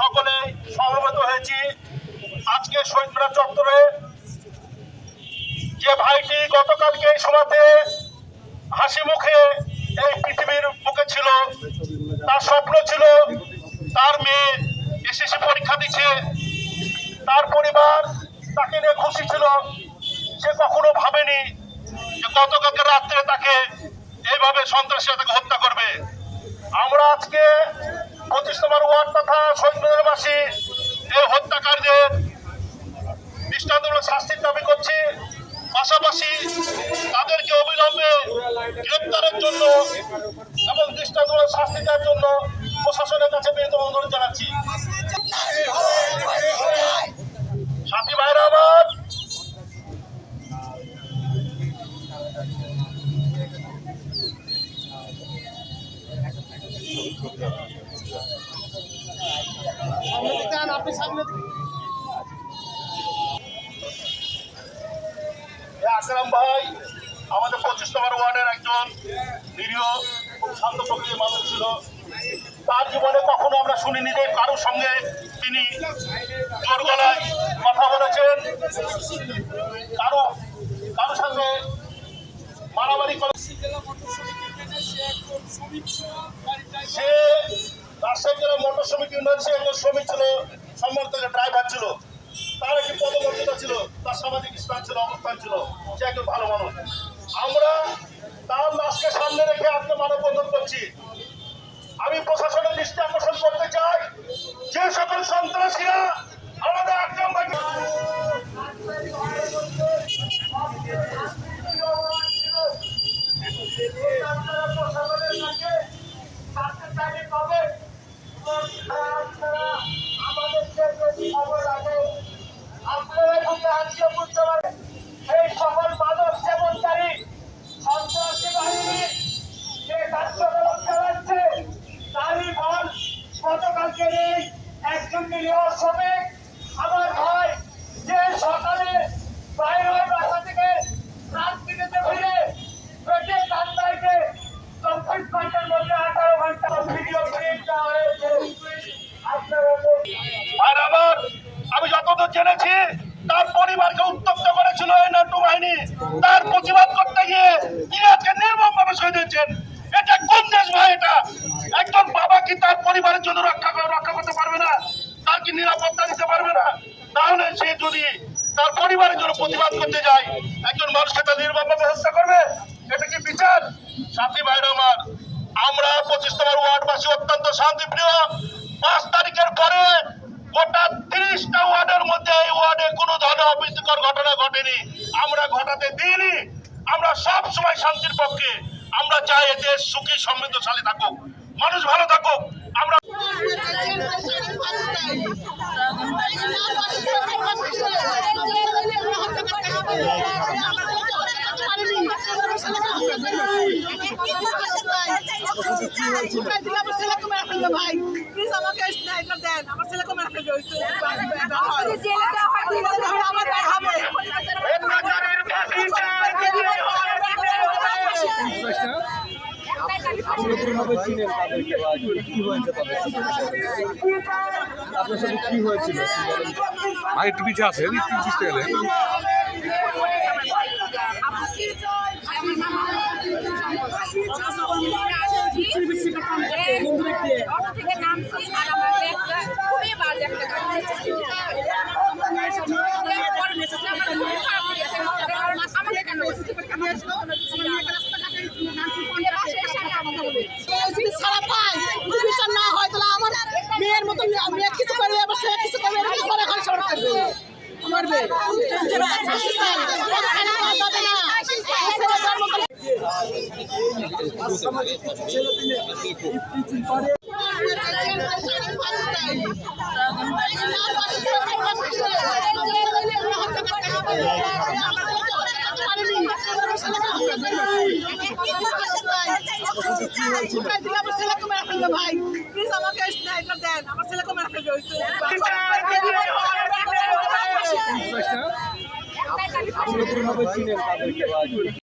সকলে সমবেত হয়েছি। আজকে শহীদরা চত্বরে যে ভাইটি গতকালকে এই সভাতে হাসি মুখে এই পৃথিবীর বুকে ছিল, তার স্বপ্ন ছিল, তার মেয়ে এসএসসি পরীক্ষা দিচ্ছে, তার পরিবার তাকে নিয়ে খুশি ছিল, সে কখনো ভাবেনি যে গতকালকে রাত্রে তাকে এইভাবে সন্ত্রাসীরা তাকে হত্যা করবে। আমরা আজকে পঁচিশ নম্বর ওয়ার্ড তথা শহীদবাসী এই হত্যাকারীদের দৃষ্টান্তমূলক শাস্তির দাবি করছি। পাশাপাশি তাদেরকে অবিলম্বে গ্রেপ্তারের জন্য এবং দৃষ্টান্তমূলক শাস্তি দেওয়ার জন্য প্রশাসনের কাছে বিনীত অনুরোধ জানাচ্ছি। আকরাম ভাই। আমাদের পঁচিশ নম্বর ওয়ার্ডের একজন নিরীহ শান্ত প্রকৃতির মানুষ ছিল। তার জীবনে কখনো আমরা শুনিনি যে কারোর সঙ্গে তিনি জোর গলায় কথা বলেছেন। কারও কারোর সঙ্গে মারামারি করে সে রাজশাহী জেলা মোটর শ্রমিক ইউনিয়ন সে একজন শ্রমিক ছিল সম্মানিত ড্রাইভার ছিল। তার একটি পদমর্যাদা ছিল, তার সামাজিক স্থান ছিল, অবস্থান ছিল, সে একজন ভালো মানুষ। আমরা তার লাশকে সামনে রেখে আজকে মানববন্ধন করছি। আমি প্রশাসনের দৃষ্টি আকর্ষণ করতে চাই, যে সকল সন্ত্রাসীরা আমাদের আক্রমণ আপনারা যদি আজকে বুঝতে পারেন এই সকল মাদক সেবনকারী সন্ত্রাসী বাহিনী যে কার্যকলাপ চালাচ্ছে তারই ফল গতকালকে এই একজন নিরীহ শ্রমিক, আমার ভাই, যে সকালে বাইরে বাসা থেকে দিনেতে ফিরে পেটে কান্দাইতে চব্বিশ ভিডিও ক্লিপ হয়েছে। আমি যতদূর জেনেছি, তার পরিবারকে উত্তপ্ত করেছিল এই নাট্য বাহিনী। তার প্রতিবাদ করতে গিয়ে আজকে নির্মম ভাবে শহীদ হয়েছেন? এটা কোন দেশ ভাই এটা? একজন বাবা কি তার পরিবারের জন্য রক্ষা রক্ষা করতে পারবে না তার কি নিরাপত্তা দিতে পারবে না তাহলে সে যদি তার পরিবারের জন্য প্রতিবাদ করতে যায়, একজন মানুষকে তার নির্মম ভাবে হত্যা করবে? এটা কি বিচার? সাথী ভাইরা আমার, আমরা পঁচিশ নম্বর ওয়ার্ডবাসী অত্যন্ত শান্তিপ্রিয়। পাঁচ তারিখের পরে গোটা তিরিশটা ওয়ার্ডের মধ্যে এই ওয়ার্ডে কোনো ধরনের অপ্রীতিকর ঘটনা ঘটেনি। আমরা ঘটাতে দিইনি। আমরা সব সময় শান্তির পক্ষে। আমরা চাই এ সুখী, সমৃদ্ধশালী থাকুক। মানুষ ভালো থাকুক। ভাই প্লিজ আমাকে স্নাইপার দেন আমার ছেলেকে অটো থেকে নামছি আর আমার ব্যাগটা খুবই বাজে একটা আমাকে কেন যদি ছাড়া পায় যদি বিচার না হয় তাহলে আমার মেয়ের মতো মেয়ে কিছু করবে আবার সে কিছু করবে এটা আমার এখন সরে থাকবে আমার মেয়ে ফাঁসি চাই। ওর খালি করা যাবে না। ওর ছেলে জন্ম করে- ভাই প্লিজ আমাকে দেন আমার ছেলেকে মেরে ফেলবে ওই কীভাবে চিনেন তাদেরকে বা